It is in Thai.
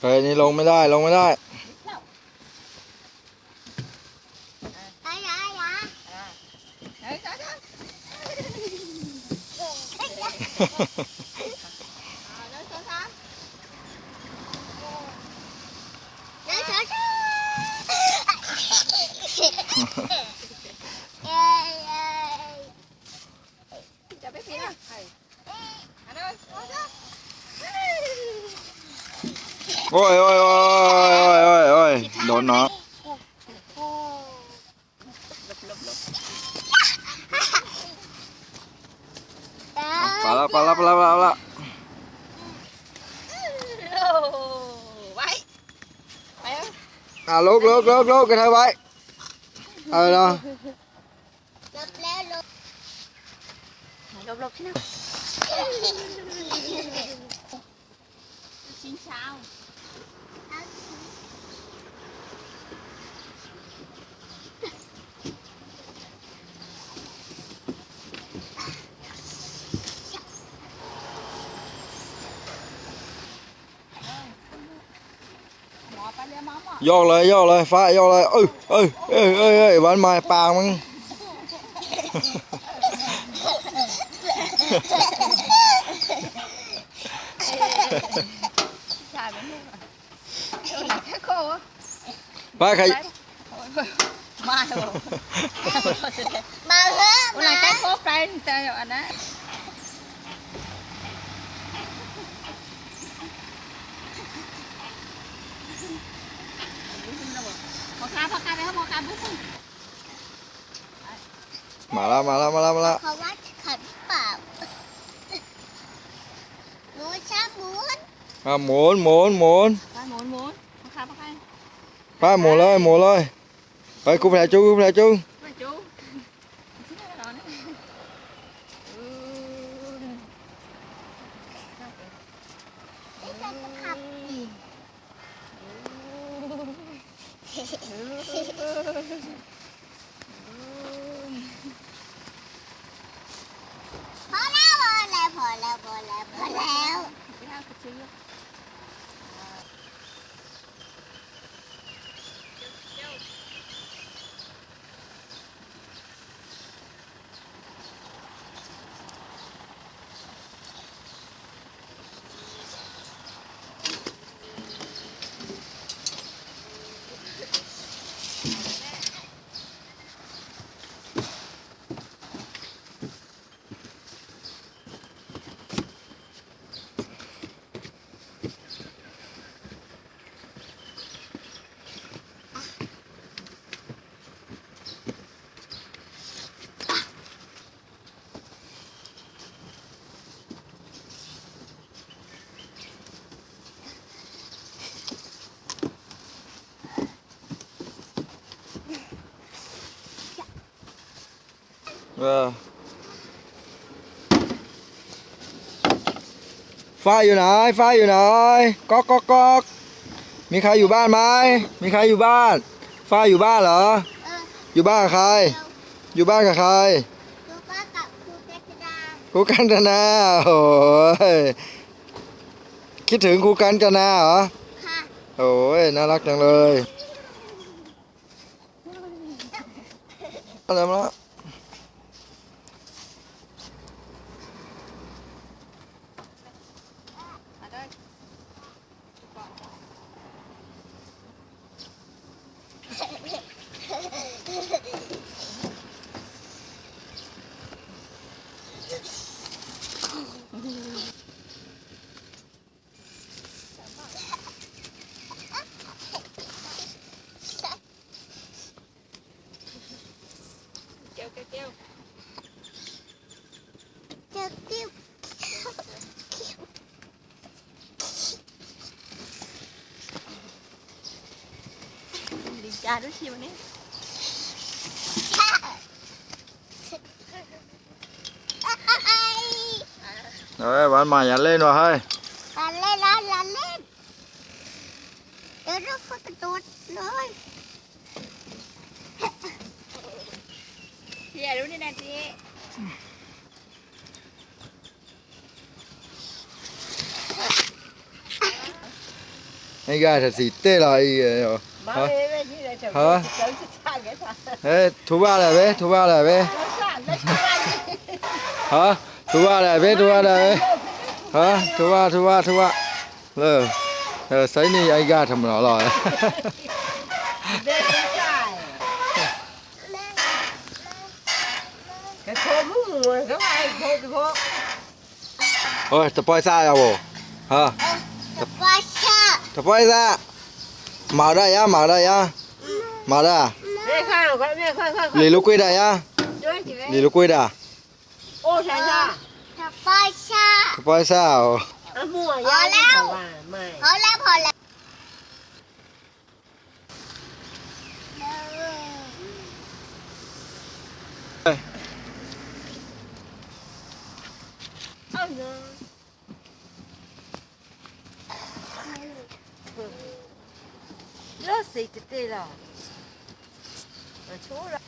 เฮ้ยนี่ลงไม่ได้ลงไม่ได้ Ai da, ai da. Đấy, đó, đó. Ờ, đó, số tám. Nó sợ sợ. Ê, ê. Cho bé Phi nào. Thầy. À, đó, số tám. โอ้ยโอ้ยโอ้ยโอ้ยโอ้ยโดนเนาะ Lục, lục, lục. ไปแล้วไปแล้วไปแล้วไปแล้วไปแล้ว Ồ, vậy. Vậy không? อะลุกลุกลุกลุกกันเถอะไว้เออเนาะ Lục leo lục. Lục, lục thế nào? Xin chào. หมอไปเรียนหมอหมอโยกเลยโยกเลยฟ้าโยกเลยเอ้ยเอ้ยเอ้ยเอ้ยเอ้ยวัน ใหม่ปางมึงใช่ไหมลูกอะเออหลัง แค่โค้งไปใครมาเหรอ Mà hứa หลัง mà. แค่โค้งไปแต่อันนั้นหมอคาพอคาไปเขาหมอคาบุ๊กมาแล้วมาแล้วมาแล้วมาแล้ว อะหมุนหมุนหมุนไปหมุนหมุนหมอคาพอคาไปหมุนเลยหมุนเลยไปกูไปไหนจูกูไปไหนจูไปจูที่ไหนเราเนี่ยอืม Để cho nó học gì. Phở leo phở leo phở leo phở leo phở leo. ไม่ ได้ก็ซื้ อเออฟ้าอยู่ไหนฟ้าอยู่ไหนก๊อกก๊อกก๊อกมีใครอยู่บ้านไหมมีใครอยู่บ้านฟ้าอยู่บ้านเหรอ Ờ, อยู่บ้านกับใคร อยู่บ้านกับใคร cô có cặp cô bé ra. ครูกันตนาโอ้ยคิดถึงครูกันตนาเหรอ Ha. โอ้ยน่ารักจังเลยอะไรมาแล้ว เจียวเจียวเจียว Kêu kêu. ดีใจด้วยชีวันนี้ ย่ารู้นี่นาทีไอ้กาจะสีเตะอเหรเออฮะเฮ้ทุบ้าเลยเว้ทุบ้าเลยเว้ฮะทุบ้าเลยเว้ทุบ้าเลยเว้ฮะทุบ้าทุบ้าทุบ้าเออเออใส่นี่ไอ้กาทำหล่อหล่อ cái khô mú mùi cái ai khô thì khô ôi tập bơi xa rồi bố? Hả? Tập bơi xa. Tập bơi xa. Mở đây á mở đây á. Mở đây à? Lì lúc quay đây á. Lì lúc à? ờ, quay đây ô xa xa tập bơi xa. Tập bơi xa 好啦，好啦，好啦。热死就对了，我错了。